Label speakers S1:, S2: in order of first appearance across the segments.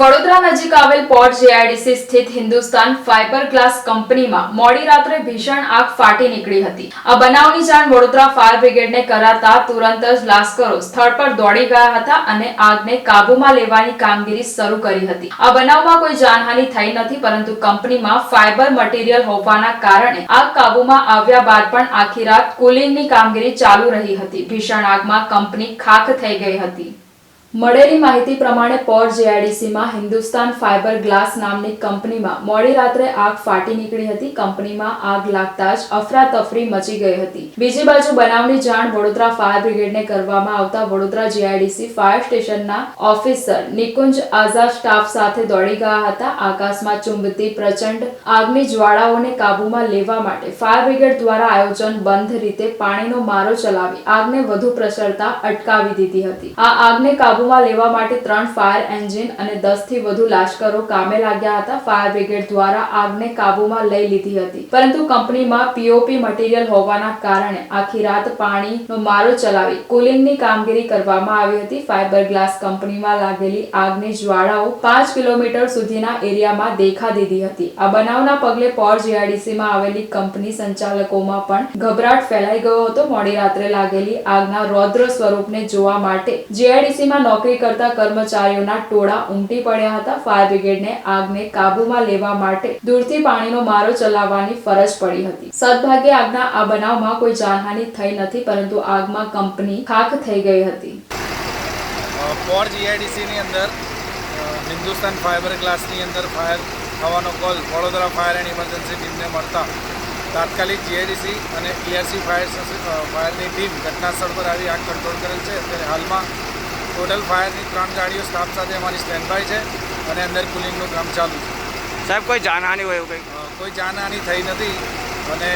S1: વડોદરા નજીક આવેલ port JIDC સ્થિત હિન્દુસ્તાન ફાઇબર ગ્લાસ કંપનીમાં મોડી રાત્રે ભીષણ આગ ફાટી નીકળી હતી. આ બનાવની જાણ વડોદરા ફાયર બ્રિગેડને કરાતા તુરંત જ લાશ્કરો સ્થળ પર દોડી ગયા હતા અને આગને કાબૂમાં લેવાની કામગીરી શરૂ કરી હતી. આ બનાવમાં કોઈ જાનહાનિ થઈ નથી, પરંતુ કંપનીમાં ફાઇબર મટીરિયલ હોવાના કારણે આગ કાબૂમાં આવ્યા બાદ પણ આખી રાત કુલિંગની કામગીરી ચાલુ રહી હતી. ભીષણ આગમાં કંપની ખાખ થઈ ગઈ હતી. મળેલી માહિતી પ્રમાણે પોર જેઆઈડીસીમાં હિન્દુસ્તાન ફાઇબર ગ્લાસ નામની કંપનીમાં મોડી રાત્રે આગ ફાટી નીકળી હતી. કંપનીમાં આગ લાગતા જ અફરાતફરી મચી ગઈ હતી. બીજી બાજુ બનાવની જાણ વડોદરા ફાયર બ્રિગેડને કરવામાં આવતા વડોદરા જેઆઈડીસી ફાયર સ્ટેશનના ઓફિસર નિકુંજ આઝાદ સ્ટાફ સાથે દોડી ગયા હતા. આકાશમાં ચુંબતી પ્રચંડ આગની જ્વાળાઓને કાબૂમાં લેવા માટે ફાયર બ્રિગેડ દ્વારા આયોજન બંધ રીતે પાણીનો મારો ચલાવી આગને વધુ પ્રસરતા અટકાવી દીધી હતી. આ આગને કાબૂમાં લેવા માટે ત્રણ ફાયર એન્જિન અને દસથી વધુ લાશ્કરો કામે લાગ્યા હતા. ફાયર બ્રિગેડ દ્વારા આગને કાબુમાં લઈ લીધી હતી. પરંતુ કંપનીમાં પીઓપી મટીરિયલ હોવાના કારણે આખી રાત પાણીનો મારો ચલાવી કુલિંગની કામગીરી કરવામાં આવી હતી. ફાઈબર ગ્લાસ કંપનીમાં લાગેલી આગની જ્વાળાઓ પાંચ કિલોમીટર સુધીના એરિયામાં દેખા દીધી હતી. આ બનાવના પગલે પોર જીઆઈડીસીમાં આવેલી કંપની સંચાલકોમાં પણ ગભરાટ ફેલાઈ ગયો હતો. મોડી રાત્રે લાગેલી આગના રૌદ્ર સ્વરૂપને જોવા માટે જીઆઈડીસીમાં નોકરી કરતા કર્મચારીઓના ટોળા ઉમટી પડ્યા હતા. ફાયર બ્રિગેડને આગને કાબૂમાં લેવા માટે દૂરથી પાણીનો મારો ચલાવવાની ફરજ પડી હતી. સદભાગ્યે આગના આ બનાવમાં કોઈ જાનહાનિ થઈ નથી, પરંતુ આગમાં કંપની ખાખ થઈ ગઈ હતી.
S2: પોર જીઆઈડીસીની અંદર હિન્દુસ્તાન ફાઇબર ગ્લાસની અંદર ફાયર થવાનો call Vadodara fire and emergency ટીમને મળતા તાત્કાલિક જીઆઈડીસી અને પીઆરસી ફાયર ફાયરની ટીમ ઘટનાસ્થળ પર આવી આગ કંટ્રોલ કરેલ છે. અત્યારે હાલમાં ટોટલ ફાયરની ત્રણ ગાડીઓ સ્ટાફ સાથે અમારી સ્ટેન્ડ બાય છે અને અંદર કુલિંગનું કામ ચાલુ છે.
S3: સાહેબ કોઈ જાનહાની હોય એવું કંઈ?
S2: કોઈ જાનહાની થઈ નથી અને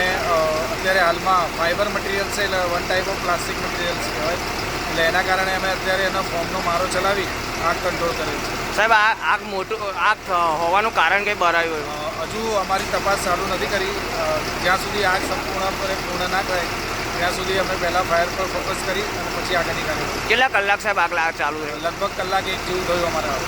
S2: અત્યારે હાલમાં ફાઇબર મટીરિયલ છે એટલે one type of plastic materials કહેવાય એટલે એના કારણે અમે અત્યારે એનો ફોર્મનો મારો ચલાવી આગ કંટ્રોલ કરેલ છે.
S3: સાહેબ આ આગ મોટું આગ હોવાનું કારણ કંઈ બરાયું હોય?
S2: હજુ અમારી તપાસ ચાલુ નથી કરી. જ્યાં સુધી આગ સંપૂર્ણપણે પૂર્ણ ના થાય ત્યાં સુધી અમે પહેલાં ફાયર પર ફોકસ કરી અને પછી આગળની કાર્યવાહી
S3: કેટલા કલાક સાહેબ આગલા ચાલુ રહે
S2: લગભગ કલાક એક જેવું થયું અમારા.